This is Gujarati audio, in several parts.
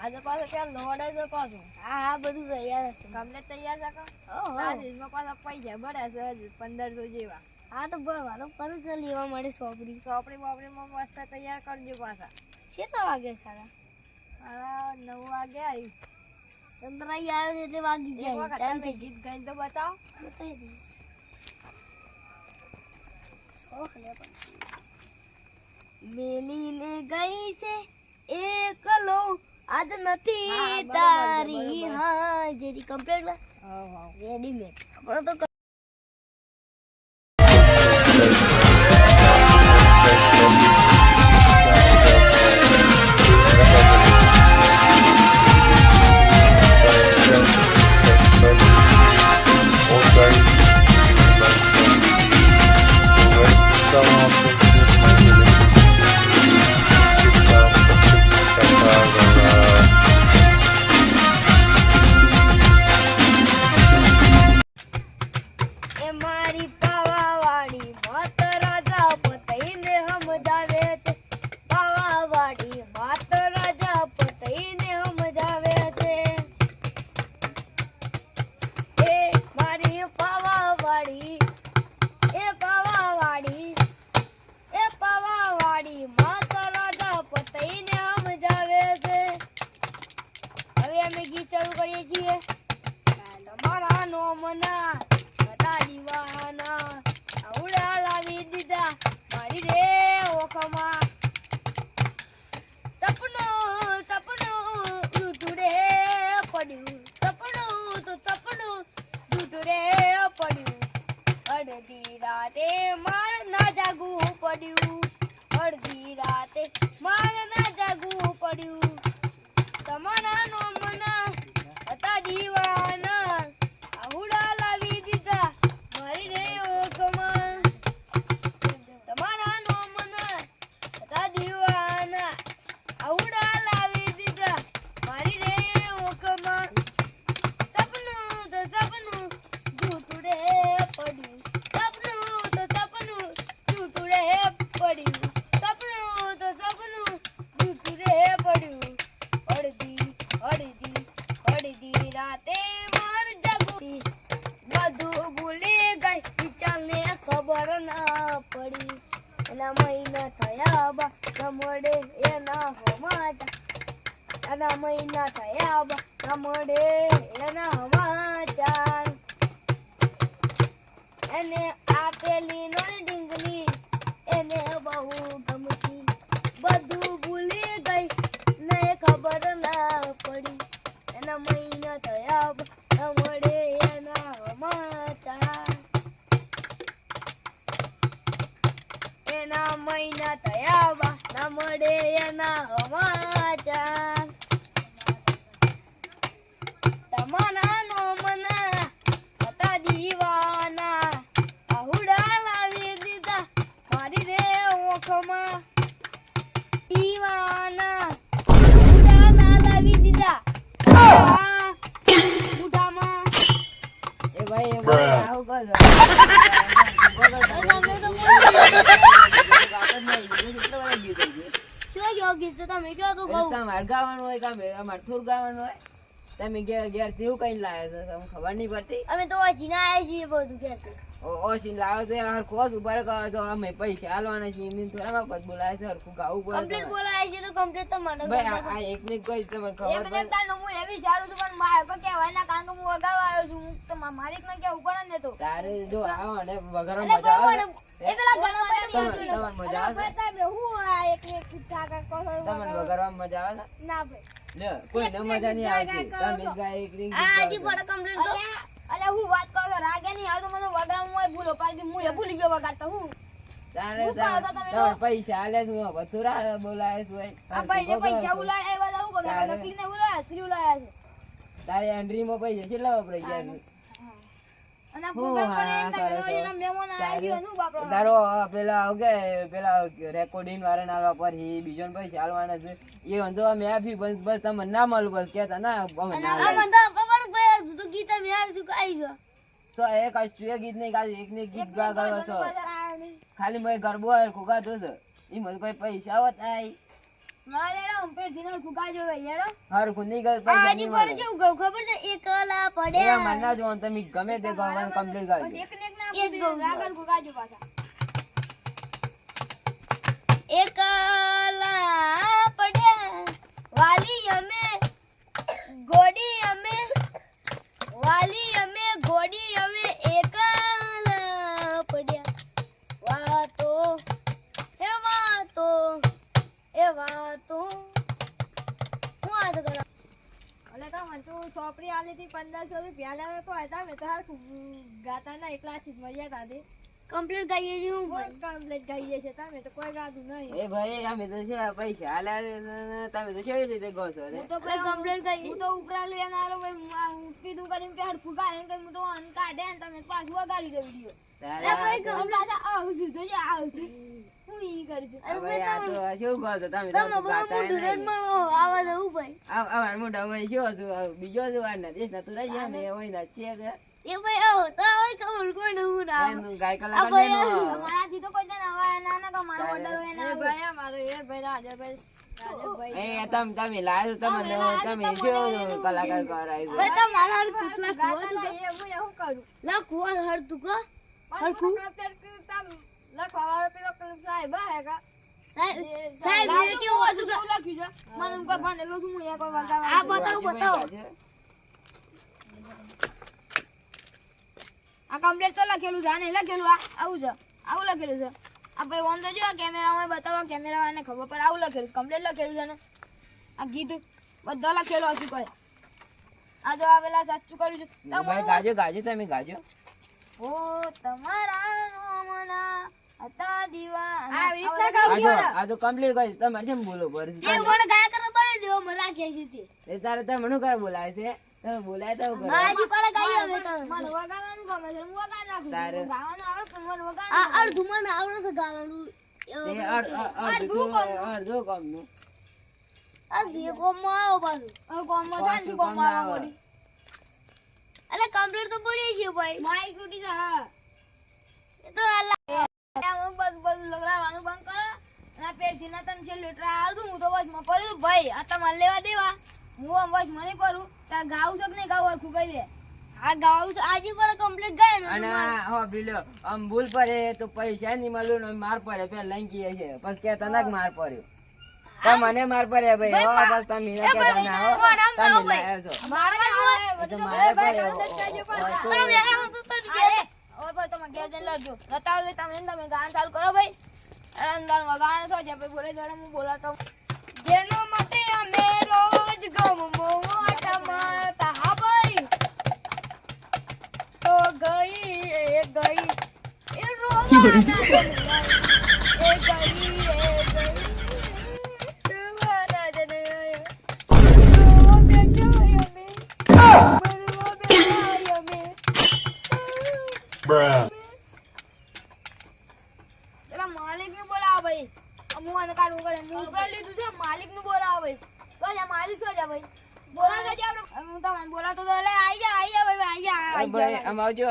આજે પાછો ત્યાં લોડે છે પાછું? હા હા બધું તૈયાર છે કમલે તૈયાર છે કા? હા તારીખમાં પાછા પૈસા ભરે છે પંદરસો જેવા. હા તો ભરવાનો પરત લેવા મળે સોપરી ચોપડી બોપડીમાં મસ્ત તૈયાર કરજો પાછા. કેટલા વાગે સારા હા નવ વાગે આવી ચંદ્રાઈ આવ્યો એટલે વાગી જાય. તમે ગીત ગાઈને તો બતાવો. બતાવી દઈશ. શોખ લે પણ. મેલીને ગઈ છે એકલો આજ નથી તારી. હાજરી કમ્પ્લીટ રેડીમેડ આપણે તો જાગવું પડ્યું પડી. એના મહિના થયા બા મળે એના સમાચાર એના મહિના થયા બા મળે એના સમાચાર એને આપેલી નોની ડીંગલી, એને બહુ ગમતી તમે ઘેર ઘેરથી કઈ લાવ્યા છો ખબર નહીં પડતી અમે તો વાંચીને આવ્યા છીએ બધું ક્યાંથી ઓ- ઓશી લાવો તો યાર ખોસ ઊભા કહો તો અમે પૈસા આલવાના છીએ એમની થોડા મફત બોલાવે છે હરખું ગાવું પડે કમ્પ્લીટ બોલાય છે તો કમ્પ્લીટ તો મને ભાઈ આ- આ એકને કોઈ તમને ખબર એક પડે. હું એવી સારું છું પણ મારે કોઈ કહેવાય ના કારણ કે હું વગાડવા આવ્યો છું. હું તો મા- મારી જ ઉપર જ નતો તારે જો આવો ને વઘારો મજા આવે એ પેલા ઘણા બધા તમને તમને મજા આવે છે? હું આ એક એક ઠાકા તમને વઘારવામાં મજા આવે ના ભાઈ. લે કોઈને મજા નહીં આવતી. તમે ગાય એક રીંગ કમ્પ્લીટ તો. અલ્યા હું વાત કરો રાગે નહીં આવતો મને વગાડવું હોય ભૂલો પાડી. હું એ ભૂલી ગયો વગાડતા હું પૈસા આલે છું વધુરા બોલાય છું આ હરખું પૈસા ઉલાડે એવા હું કરું? નકલી ને ઉલાડે શ્રી ઉલાડે છે. તારે એન્ટ્રીમાં પૈસા કેટલા વપરાઈ ગયા. તારો પેલા પેલા રેકોર્ડિંગ વાળા આલવા પર હી બીજો પૈસા આલવાના છે એ વાંધો અમે આપી બસ બસ તમને ના મળું બસ કેતા ના મને તો ગીત અમે યાર શું કાઈ જો તો એ આ ચુએ ગીત નહીં ખાલી એક ને ગીત ગા ગાયો છો. ખાલી મેં ગરબો હરખું ગાતો છે ઈ મને કોઈ પૈસા આવત આઈ મારા લેડો ઉંપેર ધીનો ફુગાજો હેડો. હરખું નહીં ગયું પૈસા આજે નહીં પણ મળે. શું કહું ખબર છે? એકલા પડ્યા. મને ના જોવાનું, તમે ગમે તે કહો, મને complete એક ને એક ના એક ગૌ. આગળ ફુગાજો પાછા. એકલા પંદરસો રૂપિયા લાવે તો હતા મેં તો હાર ગાતા ના એકલા જ મજા તાતી કમ્પ્લીટ ગાઈએ હું કમ્પ્લીટ છે તમે તો કોઈ ગાતું નહીં. એ ભાઈ અમે તો છે પૈસા આલ્યા તમે તો કેવી રીતે કહો છો હું તો એટલે કમ્પ્લીટ ગાઈએ હું તો ઉપરાલું એના હારું ભાઈ હું કીધું કરીને પેડ એમ હું તો અન કાઢે ને તમે પાછું વગાડી દઉં છું. તારા ભાઈ, તો- હું ઈ કરીશું. આ આ તો શું કહો છો? તમે તમે બહુ મોટું નહીં. આવા દઉં ભાઈ. આ આ મોટા ભાઈ શું હતું બીજો શું આ નથી? નતું રહી અમે હોય ના છીએ એ ભાઈ આવો તો આવે કમળ કોઈ ડું ના આવે. ગાય આ કલાકાર મારાથી તો કોઈ દિન હવા ના ના કે મારો ઓર્ડર હોય ના ભાઈ મારો એ ભાઈ રાજભાઈ રાજભાઈ. એ તમે તમે લાવ્યો તમે તમે શું કલાકાર કરાવ્યું ભાઈ તો મારા હાથ કુવા તું ગાતા હું કરું? લા કુવા હર તું કા? લખવા પેલો પેલો સાહેબ હે કા સાહેબ સાહેબ કેવું હતું કે લખ્યું છે. મને હું ભણેલો છું હું એ કોઈ આ બતાવો બતાવો. આ કમ્પ્લીટ તો લખેલું છે આ લખેલું આ આવું છે આવું લખેલું છે. આ ભાઈ ઓમ તો જો કેમેરામાં બતાવો કેમેરા વાળાને ખબર પડે. આવું લખેલું કમ્પ્લેટ કમ્પ્લીટ લખેલું છે ને. આ ગીત બધા લખેલું હજુ કોઈ. આ જો આ પેલા સાચું કર્યું છે. ગાજો ગાજો તમે ગાજો. ઓ તમારા આ તો કમ્પ્લીટ કરી. તમે કેમ બોલો પર એ મને ગાય કરવા બને દેવો મને રાખે છે તે એ તારે તમે મને કરે બોલાય છે? તમે બોલાય તો કરો. માજી પર ગાય અમે તો મને વગાડવાનું ગમે છે હું વગાડ નાખું તારે- ગાવાનું આવડે પણ મને વગાડ આ અડધું મને આવડે છે ગાવાનું. તે અડ- અ- અડધું અડધું કામનું અડધી એક આવો પાછું. હવે કોમમાં શાંતિ પાછું કોમમાં કામ ના આવવા આવે. મળી. એટલે કમ્પ્લીટ તો પડી છે ભાઈ. માઇક તૂટી છે હા. એ તો અલ્લા આમ બધું બધું લગાડવાનું બંધ કરો. અને આ પેટથી ના તને છેલ્લું લીટર આલતું હું તો વચમાં પડ્યું ભાઈ આ તમારે લેવા દેવા. હું આમ વચમાં નહીં પડું તાર ગાવું છે કે નહીં ગાવું હરખું કહી દે. આ ગાવ આજે પર કમ્પ્લીટ ગાય ને અને હો પેલો આમ ભૂલ પડે તો પૈસા નહીં મળ્યું ને માર પડે લઈ ગયે છે પછી કે તને જ માર પડ્યો. તો મને માર પડે ભાઈ. હો બસ તમે ના કહેતા ના હો તમે લાયા છો. મારે મારે પડ્યો તમે તમે ઘેર જઈને લડજો નતા તમે તમે ગાન ચાલુ કરો ભાઈ. અંદર વગાડો છો, જે ભાઈ બોલે જોડે હું બોલાતો જેનો મતે અમે રોજ ગમ મોટા મારતા હા ભાઈ. તો ગઈ એ ગઈ, એ જનૈયા. એ ગઈ એ ગઈ. હું તમને બોલાતો તો લે આઈ જા આઈ જા ભાઈ આઈ જા આઈ ભાઈ જા. આમ આવજો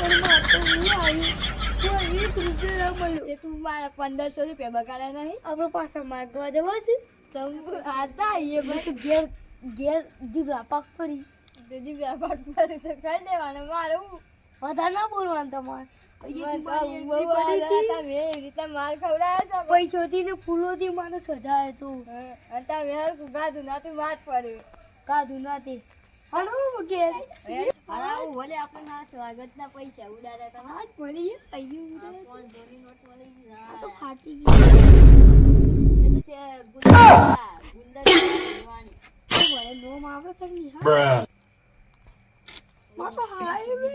આમ આવજો અહીંયા તે તું મારા પંદરસો રૂપિયા બગાડ્યા નહીં આપણે પાછા માગવા જવા છે તમ આતા આઈએ મેં તો ઘેર ઘેર જીભડા પાક પડી તેજી વ્યાપાર કરે તો કરી લેવાનું મારે વધારે ના બોલવાનું તમારે ફૂલોથી મને સજાય તો. હા, તમે હરખું ગાધું નાતું માર પડ્યું. નથી હણો ભલે સ્વાગતના પૈસા ઉડાડ્યા હાથ મળી નોટ મળી ગઈ. તો ફાટી ગઈ તો છે ગુંડા ગુંડા. નોમ આવડે હા? તો હાય બે.